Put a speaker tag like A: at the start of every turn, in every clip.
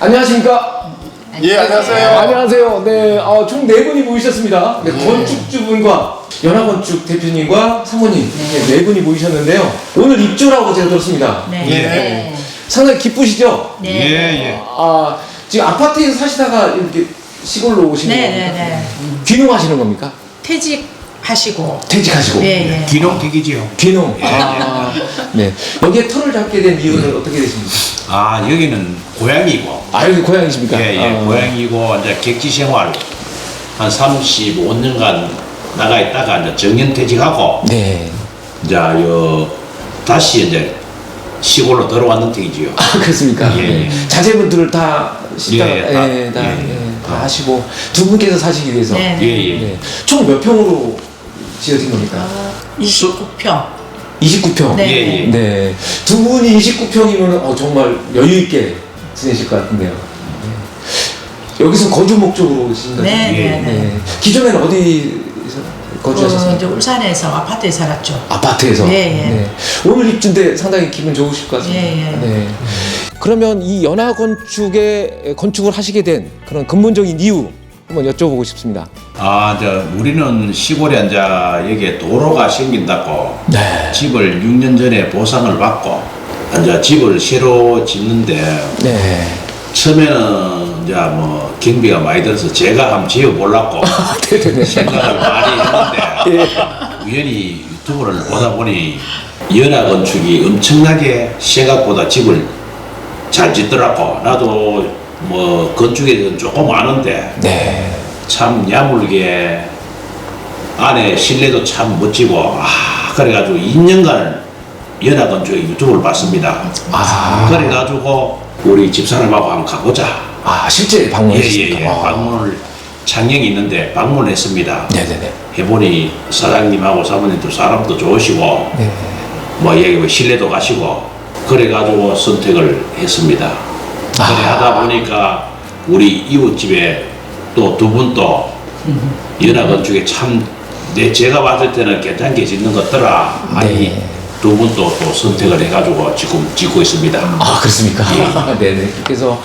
A: 네, 안녕하십니까?
B: 예, 안녕하세요.
A: 네, 안녕하세요. 네, 어, 총네 분이 모이셨습니다. 네, 건축주분과 연합건축 대표님과 사모님 네. 네 분이 모이셨는데요. 오늘 입주라고 제가 들었습니다.
C: 네.
B: 예.
C: 네.
A: 상당히 기쁘시죠?
C: 네.
B: 예, 예.
A: 아, 지금 아파트에서 사시다가 이렇게 시골로 오신
C: 네,
A: 겁니까?
C: 네, 네.
A: 귀농하시는 겁니까?
C: 퇴직 하시고.
A: 퇴직하시고.
C: 예, 예.
B: 기농택이지요.
A: 귀농. 아, 네. 여기에 터를 잡게 된 이유는 어떻게 되십니까?
B: 아, 여기는 고향이고.
A: 아, 여기 고향이십니까?
B: 예, 예.
A: 아,
B: 고향이고, 이제 객지 생활 한 35년간 나가 있다가 이제 정년퇴직하고,
A: 네.
B: 이제 요, 다시 이제 시골로 들어왔는 택이지요.
A: 아, 그렇습니까?
B: 예,
A: 네.
B: 예.
A: 자제분들을 다 시다가
B: 예, 다,
A: 예, 다,
B: 예,
A: 예, 다
B: 다.
A: 하시고 두 분께서 사시기 위해서
C: 네.
B: 예, 예.
A: 네. 총 몇 평으로 지어진 겁니까?
C: 어, 29평.
A: 29평.
C: 네.
B: 예, 예.
A: 네. 두 분이 29평이면 어, 정말 여유 있게 지내실 것 같은데요. 네. 여기서 거주 목적으로 오신 거죠?
C: 네,
B: 예.
C: 네, 네.
A: 네. 기존에는 어디서
C: 어,
A: 거주하셨습니까?
C: 이제 울산에서 아파트에 살았죠.
A: 아파트에서.
C: 예, 예.
A: 네. 오늘 입주인데 상당히 기분 좋으실 것 같습니다.
C: 예, 예.
A: 네. 그러면 이 연화 건축에 건축을 하시게 된 그런 근본적인 이유 한번 여쭤보고 싶습니다.
B: 아, 이제 우리는 시골에 이제 여기에 도로가 생긴다고
A: 네.
B: 집을 6년 전에 보상을 받고 이제 집을 새로 짓는데
A: 네.
B: 처음에는 이제 뭐 경비가 많이 들어서 제가 한번 지어보려고
A: 네네네.
B: 생각을 많이 했는데 우연히 유튜브를 보다 보니 연화 건축이 엄청나게 생각보다 집을 잘 짓더라고 나도 뭐 건축에 대해서 조금 아는데
A: 네.
B: 참 야물게 안에 실내도 참 멋지고 아 그래가지고 2년간 연화 건축의 유튜브를 봤습니다
A: 아.
B: 그래가지고 우리 집사람하고 한번 가보자
A: 아, 실제 방문하셨습니까?
B: 예 예 예
A: 아.
B: 방문을 창녕이 있는데 방문했습니다
A: 네네네.
B: 해보니 사장님하고 사모님도 사람도 좋으시고
A: 네.
B: 뭐 여기 뭐 실내도 가시고 그래가지고 선택을 했습니다 그래
A: 아.
B: 하다 보니까 우리 이웃집에 또 두 분도 연화 건축에 참 내 제가 봤을 때는 괜찮게 짓는 것더라 아니
A: 네.
B: 두 분도 또 선택을 해가지고 지금 짓고 있습니다
A: 아, 그렇습니까? 네네. 그래서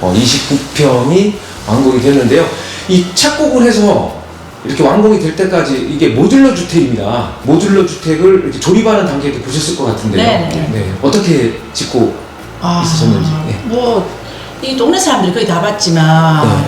A: 어, 29평이 완공이 됐는데요. 이 착공을 해서 이렇게 완공이 될 때까지 이게 모듈러 주택입니다. 모듈러 주택을 이렇게 조립하는 단계도 보셨을 것 같은데요.
C: 네네.
A: 네. 어떻게 짓고 있으셨는지. 네.
C: 뭐, 이 동네 사람들이 거의 다 봤지만,
A: 네.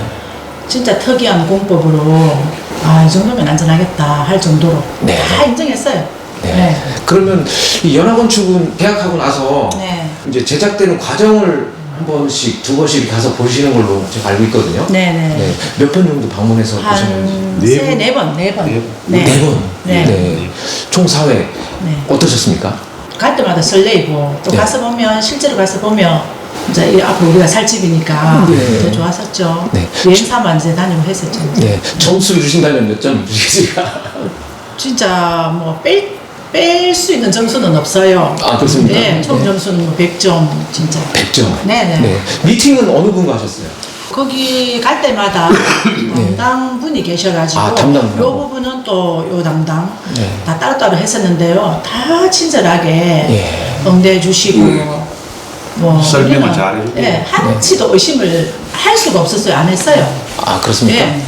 C: 진짜 특이한 공법으로, 아, 이 정도면 안전하겠다 할 정도로
A: 네.
C: 다 인정했어요.
A: 네.
C: 네.
A: 그러면 이 연합건축은 계약하고 나서
C: 네.
A: 이제 제작되는 과정을 한 번씩 두 번씩 가서 보시는 걸로 제가 알고 있거든요.
C: 네 네.
A: 네. 몇편 정도 방문해서 보셨는지.
B: 한네
C: 세,
B: 번?
C: 네 번, 네 번.
B: 네 번.
C: 네.
A: 네 번.
C: 네.
A: 총 4회.
C: 네.
A: 어떠셨습니까?
C: 갈 때마다 설레이고 또
A: 네.
C: 가서 보면 실제로 가서 보면 이제 이 앞으로 우리가 살 집이니까
A: 네.
C: 더 좋았었죠.
A: 네.
C: 여행 삼아 이제 다니고 했었죠.
A: 네. 점수를 주신다면 몇 점 주시겠습니까?
C: 진짜 뭐뺄수 있는 점수는 없어요.
A: 아, 그렇습니까?
C: 네, 총
A: 네.
C: 점수는 뭐 100점 진짜.
A: 100점.
C: 네네.
A: 미팅은 어느 분과 하셨어요?
C: 거기 갈 때마다 담당 분이 계셔가지고
A: 네. 아, 담당 분.
C: 요 부분은 또 요 담당
A: 네.
C: 다 따로따로 했었는데요. 다 친절하게
A: 예.
C: 응대해 주시고 뭐
B: 설명을
C: 우리는,
B: 잘 해주고.
C: 예, 한치도 의심을 할 수가 없었어요. 안 했어요.
A: 아, 그렇습니까?
C: 예.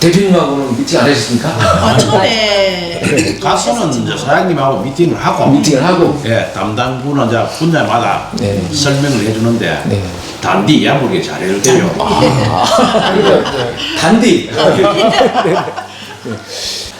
A: 대표님하고는 미팅 안 하셨습니까?
C: 아, 처음에
B: 가서는 이제 사장님하고 미팅을 하고
A: 미팅을 하고.
B: 예, 담당 분은 이제 분야마다
A: 네.
B: 설명을 해주는데
A: 네.
B: 단디 야물게 잘 해주대요.
A: 아, 그러니까 단디. 네.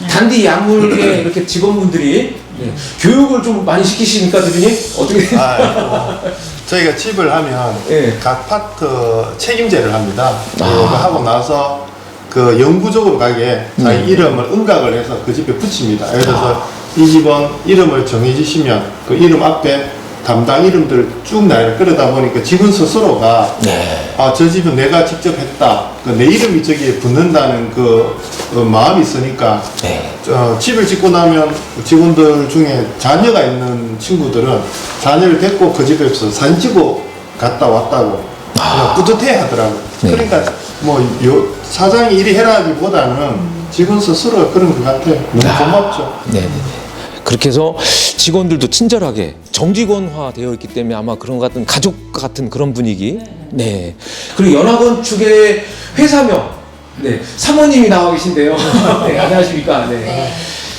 A: 단디 약물에 이렇게 직원분들이 네. 교육을 좀 많이 시키십니까, 대표님? 어떻게?
D: 아, 저희가 집을 하면
A: 예.
D: 각 파트 책임제를 합니다.
A: 아.
D: 그거 하고 나서 그 영구적으로 가게 자기
A: 네.
D: 이름을 응각을 해서 그 집에 붙입니다. 예를 들어서
A: 아.
D: 이 집은 이름을 정해주시면 그 이름 앞에 담당 이름들 쭉 나열을 끌어다 보니까 직원 스스로가
A: 네.
D: 아, 저 집은 내가 직접 했다. 그내 이름이 저기에 붙는다는 그 어, 마음이 있으니까
A: 네.
D: 어, 집을 짓고 나면 직원들 중에 자녀가 있는 친구들은 자녀를 데리고 그 집에서 사진 찍고 갔다 왔다고 그냥 뿌듯해 하더라고요.
A: 네.
D: 그러니까 뭐 요, 사장이 이리 해라기보다는 직원 스스로가 그런 것 같아요. 너무
A: 아.
D: 고맙죠.
A: 네네네. 그렇게 해서 직원들도 친절하게 정직원화 되어 있기 때문에 아마 그런 것 같은 가족 같은 그런 분위기. 네. 그리고 연합건축의 회사명. 네. 사모님이 나와 계신데요. 네, 안녕하십니까. 네.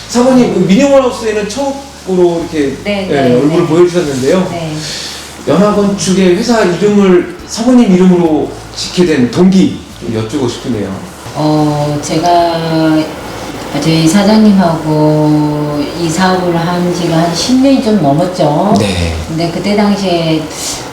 A: 사모님, 그 미니멀하우스에는 처음으로 이렇게
E: 네,
A: 네,
E: 네,
A: 얼굴을
E: 네.
A: 보여주셨는데요.
E: 네.
A: 연합건축의 회사 이름을 사모님 이름으로 짓게 된 동기 좀 여쭈고 싶으네요.
E: 어, 제가 저희 사장님하고 이 사업을 한 지가 한 10년이 좀 넘었죠.
A: 네.
E: 근데 그때 당시에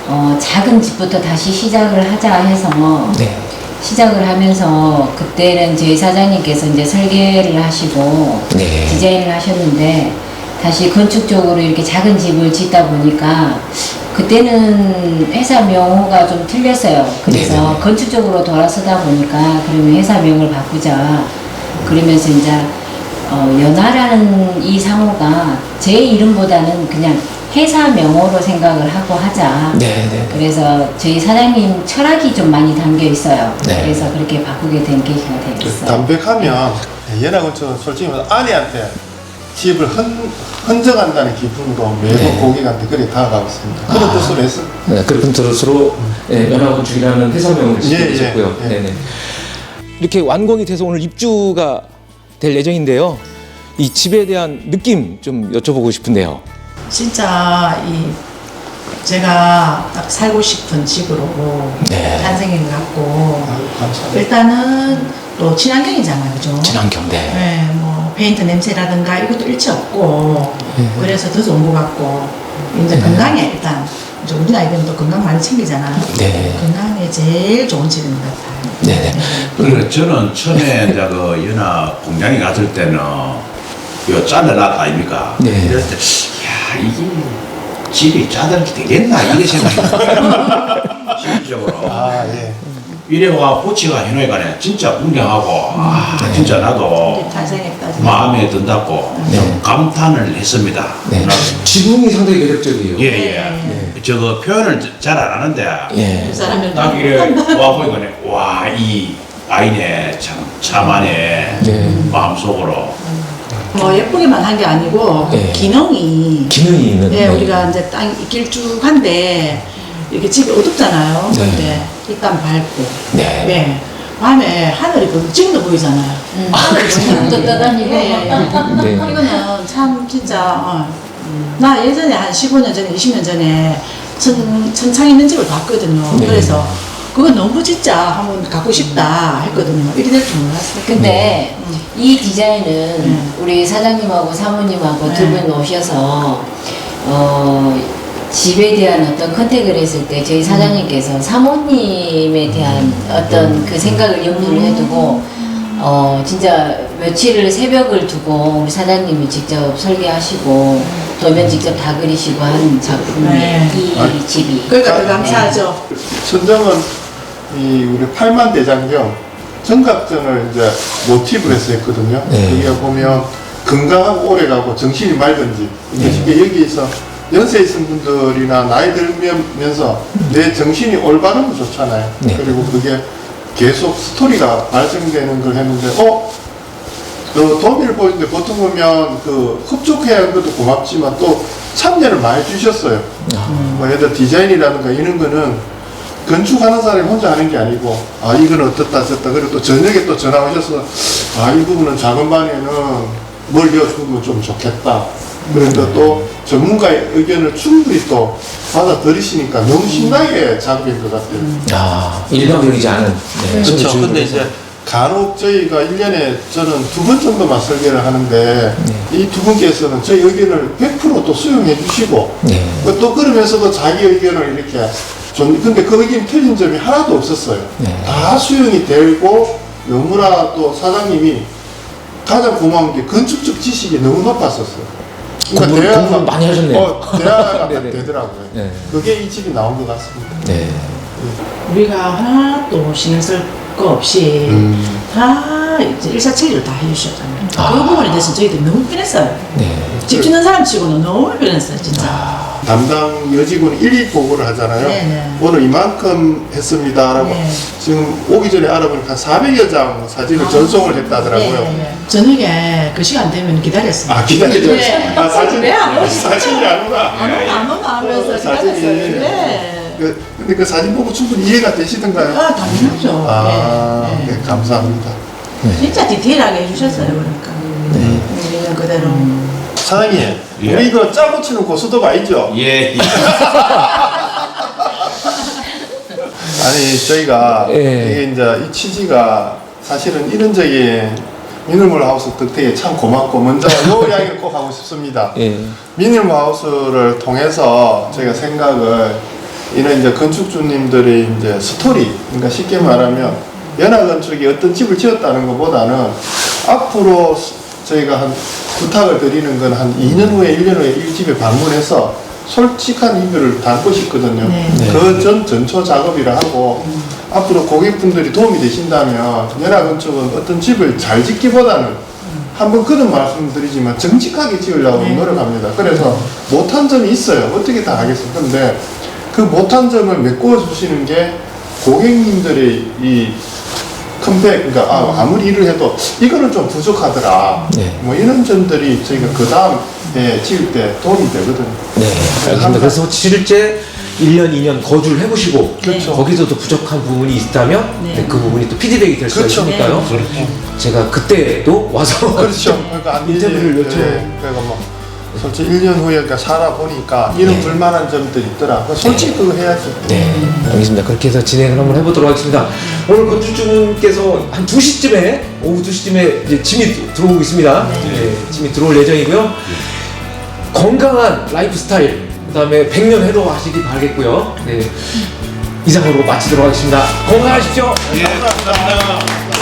E: 어, 작은 집부터 다시 시작을 하자 해서
A: 네.
E: 시작을 하면서 그때는 저희 사장님께서 이제 설계를 하시고
A: 네.
E: 디자인을 하셨는데 다시 건축 쪽으로 이렇게 작은 집을 짓다 보니까 그때는 회사 명호가 좀 틀렸어요. 그래서
A: 네네네.
E: 건축 쪽으로 돌아서다 보니까 그러면 회사 명을 바꾸자. 그러면서 이제 어, 연하라는 이 상호가 제 이름보다는 그냥 회사 명호로 생각을 하고 하자.
A: 네, 네.
E: 그래서 저희 사장님 철학이 좀 많이 담겨 있어요.
A: 네.
E: 그래서 그렇게 바꾸게 된 계기가
D: 그
E: 되었어요.
D: 담백하면 연합건축은 솔직히 말해서 아내한테 집을 헌, 헌정한다는 기분으로 매번
A: 네.
D: 고객한테 그렇게 다가가고 있습니다. 그런
A: 아.
D: 뜻으로 했습니다.
A: 네, 그렇게 들을수록 네, 연합건축이라는 회사명을
D: 예, 예,
A: 되셨고요.
D: 예.
A: 네네. 이렇게 완공이 돼서 오늘 입주가 될 예정인데요. 이 집에 대한 느낌 좀 여쭤보고 싶은데요.
C: 진짜 이 제가 딱 살고 싶은 집으로
A: 네.
C: 탄생인 것 같고
D: 아유, 감사합니다.
C: 일단은 또 친환경이잖아요, 그죠?
A: 친환경 네.
C: 네, 뭐 페인트 냄새라든가 이것도 일체 없고 그래서 더 좋은 것 같고 이제 건강에 일단 이제 우리 나이들은 또 건강 많이 챙기잖아요.
A: 네.
C: 건강에 제일 좋은 집인 것 같아요.
A: 네네.
B: 그래 저는 처음에 이제 그 연합 공장에 갔을 때는 요 짜내놨다 아닙니까?
A: 네.
B: 이럴 때, 야 이게 집이 짜들게 되겠나 이게 생각이 실질적으로.
D: 아, 예.
B: 이래와 고치가 해놓으니까 진짜 공경하고 아 진짜 나도. 마음에 든다고 좀 감탄을 했습니다.
A: 네. 지붕이 상당히 매력적이에요.
B: 예예.
C: 네.
B: 저거 표현을 잘 안 하는데
A: 예.
C: 그 사람을
B: 딱 이래 와 보니까 와이 아이네 참 참하네
A: 네.
B: 마음속으로
C: 뭐 예쁘게만 한 게 아니고
A: 네.
C: 기능이
A: 기능이 있는.
C: 네, 우리가 이제 땅 길쭉한데 이렇게 집이 어둡잖아요.
A: 네.
C: 근데 일단 밝고
A: 네.
C: 네. 밤에 하늘이 보 지금도 보이잖아요.
E: 음, 또 떠다니고.
C: 네, 예, 예.
A: 네.
C: 이거는 참 진짜 어. 나 예전에 한 15년 전에 20년 전에 천, 천창 있는 집을 봤거든요.
A: 네.
C: 그래서 그거 너무 진짜 한번 갖고 싶다 했거든요. 이리 될줄 몰랐어요.
E: 근데 이 디자인은
C: 음.
E: 우리 사장님하고 사모님하고
C: 네.
E: 두분 오셔서 어, 집에 대한 어떤 컨택을 했을 때 저희 사장님께서 사모님에 대한 어떤 그 생각을 염두를 해두고 어 진짜 며칠을 새벽을 두고 우리 사장님이 직접 설계하시고 도면 직접 다 그리시고 한 작품이
C: 네.
E: 이
D: 아,
E: 집이
C: 그러니까 더 감사하죠.
D: 천정은 이 우리 팔만 대장경 정각전을 이제 모티브로 해서 했거든요.
A: 네.
D: 여기가 보면 건강하고 오래가고 정신이 맑은지 이게
A: 네.
D: 쉽게 여기서 연세 있은 분들이나 나이 들면서 내 정신이 올바른 거 좋잖아요.
A: 네.
D: 그리고 그게 계속 스토리가 발생되는 걸 했는데 어? 그 도미를 보는데 보통 보면 그 흡족해야 하는 것도 고맙지만 또 참여를 많이 주셨어요. 뭐 예를 들어 디자인이라든가 이런 거는 건축하는 사람이 혼자 하는 게 아니고 아 이건 어떻다 저렇다 그리고 또 저녁에 또 전화 오셔서 아 이 부분은 작은 방에는 뭘 넣어주면 좀 좋겠다 그러니까 또 전문가의 의견을 충분히 또 받아들이시니까 너무 신나게 작업인 것 같아요
A: 아, 일반적이지 않은. 네.
D: 그렇죠. 근데 이제 간혹 저희가 1년에 저는 두 번 정도만 설계를 하는데 이 두 분께서는 저희 의견을 100%또 수용해 주시고
A: 네.
D: 그또 그러면서도 자기 의견을 이렇게 좀 근데 그 의견이 틀린 점이 하나도 없었어요.
A: 네.
D: 다 수용이 되고 너무나 또 사장님이 가장 고마운 게 건축적 지식이 너무 높았었어요.
A: 공부-
D: 대화가-
A: 공부를 많이 하셨네요.
D: 어, 대화가
A: 네네.
D: 되더라고요.
A: 네.
D: 그게 이 집이 나온 것 같습니다.
A: 네.
C: 우리가 하나도 신경 쓸 거 없이
D: 음.
C: 다 이제 일사천리를 다 해주셨잖아요.
A: 아.
C: 그 부분에 대해서 저희들이 너무 편했어요.
A: 네.
C: 집 짓는 사람 치고는 너무 편했어요, 진짜.
A: 아,
D: 담당 여직원 1, 2 보고를 하잖아요.
C: 네네.
D: 오늘 이만큼 했습니다라고
C: 네.
D: 지금 오기 전에 알아보니까 한 400여 장 사진을 전송을 했다더라고요.
C: 네, 네. 저녁에 그 시간 되면 기다렸어요.
D: 아 기다려줘.
C: 네.
D: 아 사진
C: 왜안 오시죠?
D: 사진이 안 오나?
C: 안 오나 안 오나 하면서
D: 어, 사진이.
C: 기다렸어요. 네.
D: 그, 근데 그 사진 보고 충분히 이해가 되시던가요?
C: 아 당연하죠.
D: 아,
C: 네, 네.
D: 네, 감사합니다.
C: 진짜 디테일하게 해주셨어요. 그러니까. 우리는 그대로.
D: 사장님,
B: 예.
D: 우리 이거 짜고 치는 고수도 아니죠?
B: 예.
D: 아니 저희가
A: 예.
D: 이게 이제 이 취지가 사실은 이런적인 미니멀 하우스 덕택에 참 고맙고 먼저 요 이야기를 꼭 하고 싶습니다.
A: 예.
D: 미니멀 하우스를 통해서 저희가 생각을 이런 이제 건축주님들의 이제 스토리, 그러니까 쉽게 말하면 연합건축이 어떤 집을 지었다는 것보다는 앞으로 저희가 한 부탁을 드리는 건 한 2년 후에 1년 후에 이 집에 방문해서 솔직한 리뷰를 담고 싶거든요.
C: 네.
D: 그전 전초 작업이라 하고 앞으로 고객분들이 도움이 되신다면 연합건축은 어떤 집을 잘 짓기보다는 한번 그런 말씀드리지만 정직하게 지으려고
C: 네.
D: 노력합니다. 그래서 못한 점이 있어요. 어떻게 다 하겠습니까? 근데 그 못한 점을 메꿔 주시는 게 고객님들의 이 컴백, 그러니까 아, 아무리 일을 해도 이거는 좀 부족하더라.
A: 네.
D: 뭐 이런 점들이 저희가 그 다음에 지을 때 도움이 되거든요.
A: 네, 알겠습니다. 그래서 실제 1년, 2년 거주를 해보시고
D: 그렇죠.
A: 거기서도 부족한 부분이 있다면
C: 네.
A: 네, 그 부분이 또 피드백이 될 수가
D: 그렇죠.
A: 있으니까요.
B: 그렇죠.
A: 제가 그때도 와서
D: 그렇죠. 그러니까 안
A: 인터뷰를. 요청.
D: 네. 그러니까 뭐 솔직히 1년 후에 그러니까 살아보니까 이런
A: 네.
D: 불만한 점들이 있더라. 솔직히 그거 해야죠.
A: 네, 알겠습니다. 그렇게 해서 진행을 한번 해보도록 하겠습니다. 오늘 건축주분께서 한 2시쯤에, 오후 2시쯤에 이제 짐이 들어오고 있습니다. 네, 짐이 들어올 예정이고요. 건강한 라이프 스타일, 그 다음에 100년 해로 하시기 바라겠고요. 네, 이상으로 마치도록 하겠습니다. 건강하십시오.
B: 예. 감사합니다.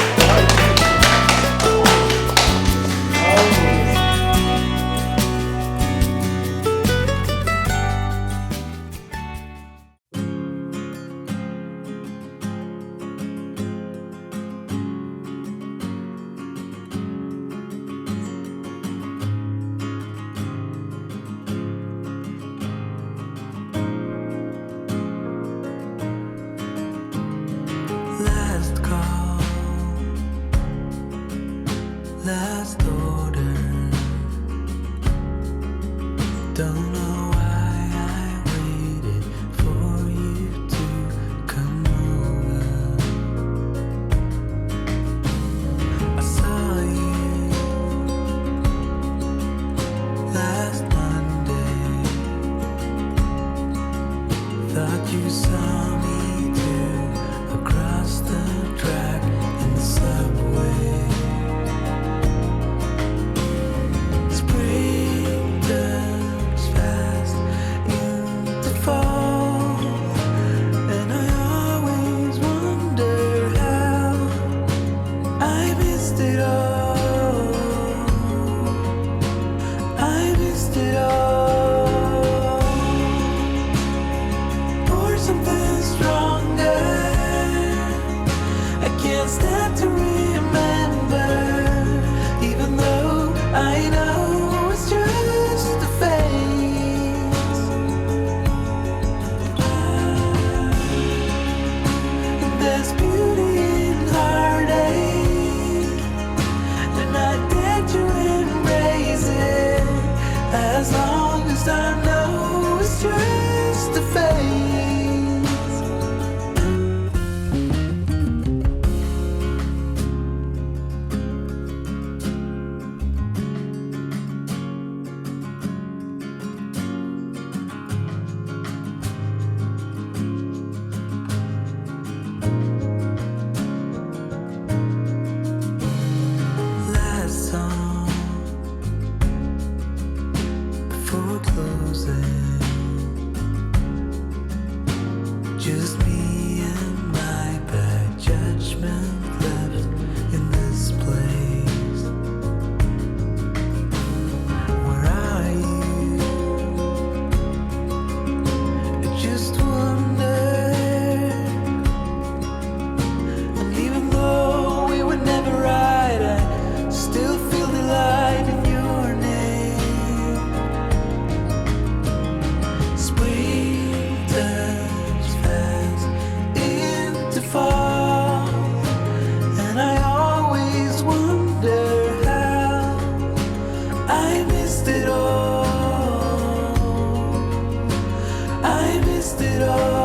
C: it all.